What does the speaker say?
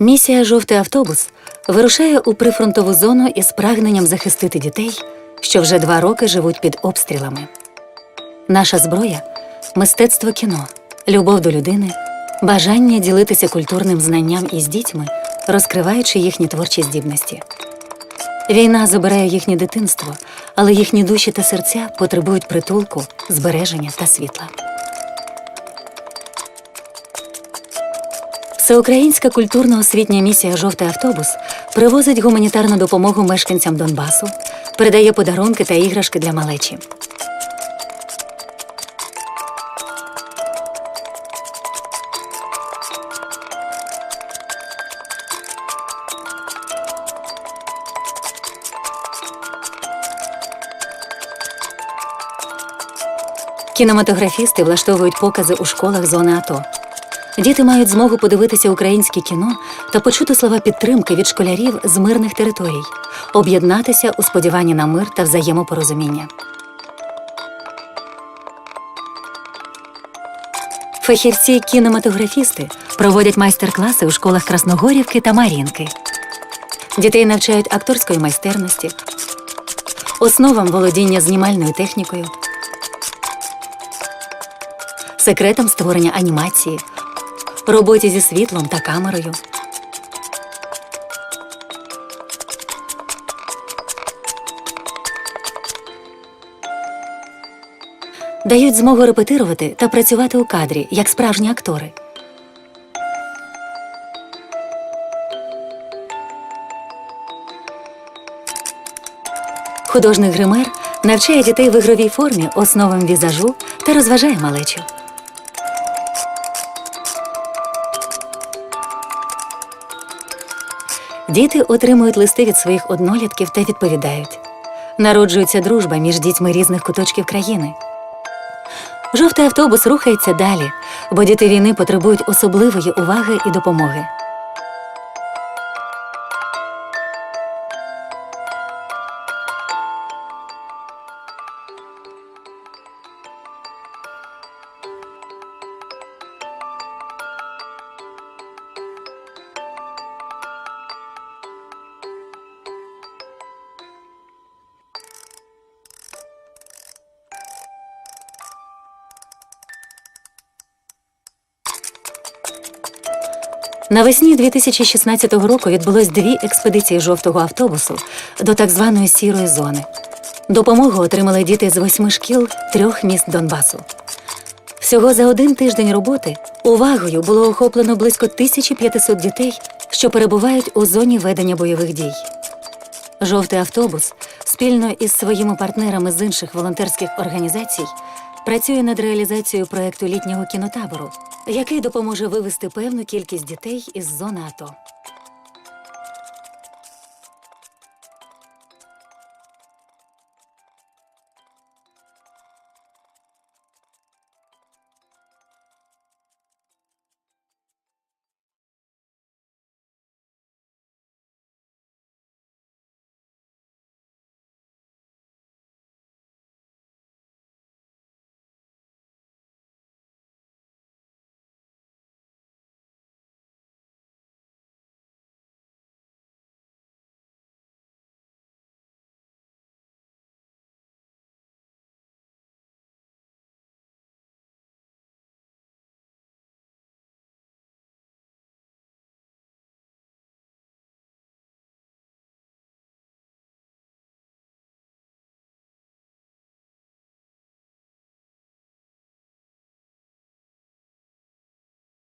Місія Жовтий автобус вирушає у прифронтову зону із прагненням захистити дітей, що вже два роки живуть під обстрілами. Наша зброя мистецтво кіно, любов до людини, бажання ділитися культурним знанням із дітьми, розкриваючи їхні творчі здібності. Війна забирає їхнє дитинство, але їхні душі та серця потребують притулку, збереження та світла. Всеукраїнська культурно-освітня місія Жовтий автобус привозить гуманітарну допомогу мешканцям Донбасу, передає подарунки та іграшки для малечі. Кінематографісти влаштовують покази у школах зони АТО. Діти мають змогу подивитися українське кіно та почути слова підтримки від школярів з мирних територій, об'єднатися у сподіванні на мир та взаємопорозуміння. Фахівці кінематографісти проводять майстер-класи у школах Красногорівки та Мар'їнки. Дітей навчають акторської майстерності, основам володіння знімальною технікою, секретам створення анімації, роботі зі світлом та камерою. Дають змогу репетирувати та працювати у кадрі як справжні актори. Художник гример навчає дітей в ігровій формі основам візажу та розважає малечу. Діти отримують листи від своїх однолітків та відповідають. Народжується дружба між дітьми різних куточків країни. Жовтий автобус рухається далі, бо діти війни потребують особливої уваги і допомоги. Навесні 2016 року відбулось дві експедиції жовтого автобусу до так званої сірої зони. Допомогу отримали діти з восьми шкіл трьох міст Донбасу. Всього за один тиждень роботи увагою було охоплено близько 1500 дітей, що перебувають у зоні ведення бойових дій. Жовтий автобус спільно із своїми партнерами з інших волонтерських організацій працює над реалізацією проекту літнього кінотабору, який допоможе вивести певну кількість дітей із зони АТО.